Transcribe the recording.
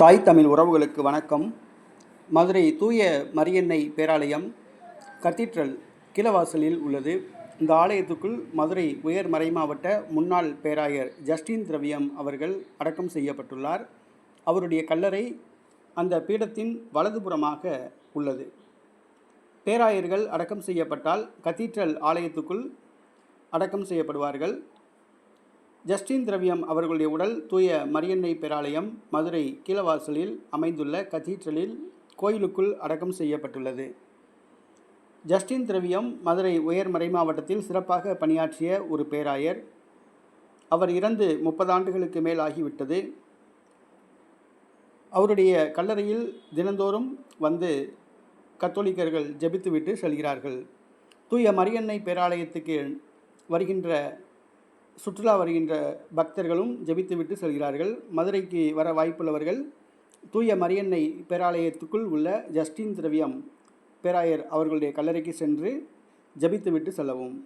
தாய் தமிழ் உறவுகளுக்கு வணக்கம். மதுரை தூய மரியன்னை பேராலயம் கத்தீட்ரல் கீழவாசலில் உள்ளது. இந்த ஆலயத்துக்குள் மதுரை உயர் மறைமாவட்ட முன்னாள் பேராயர் ஜஸ்டின் திரவியம் அவர்கள் அடக்கம் செய்யப்பட்டுள்ளார். அவருடைய கல்லறை அந்த பீடத்தின் வலதுபுறமாக உள்ளது. பேராயர்கள் அடக்கம் செய்யப்பட்டால் கத்தீட்ரல் ஆலயத்துக்குள் அடக்கம் செய்யப்படுவார்கள். ஜஸ்டின் திரவியம் அவர்களுடைய உடல் தூய மரியன்னை பேராலயம் மதுரை கீழவாசலில் அமைந்துள்ள கத்தீட்ரலில் கோயிலுக்குள் அடக்கம் செய்யப்பட்டுள்ளது. ஜஸ்டின் திரவியம் மதுரை உயர் மறைமாவட்டத்தில் சிறப்பாக பணியாற்றிய ஒரு பேராயர். அவர் இறந்து முப்பது ஆண்டுகளுக்கு மேல் ஆகிவிட்டது. அவருடைய கல்லறையில் தினந்தோறும் வந்து கத்தோலிக்கர்கள் ஜெபித்துவிட்டு செல்கிறார்கள். தூய மரியன்னை பேராலயத்துக்கு வருகின்ற சுற்றுலா வருகின்ற பக்தர்களும் ஜெபித்துவிட்டு செல்கிறார்கள். மதுரைக்கு வர வாய்ப்புள்ளவர்கள் தூய மரியன்னை பேராலயத்துக்குள் உள்ள ஜஸ்டின் திரவியம் பேராயர் அவர்களுடைய கல்லறைக்கு சென்று ஜெபித்துவிட்டு செல்லவும்.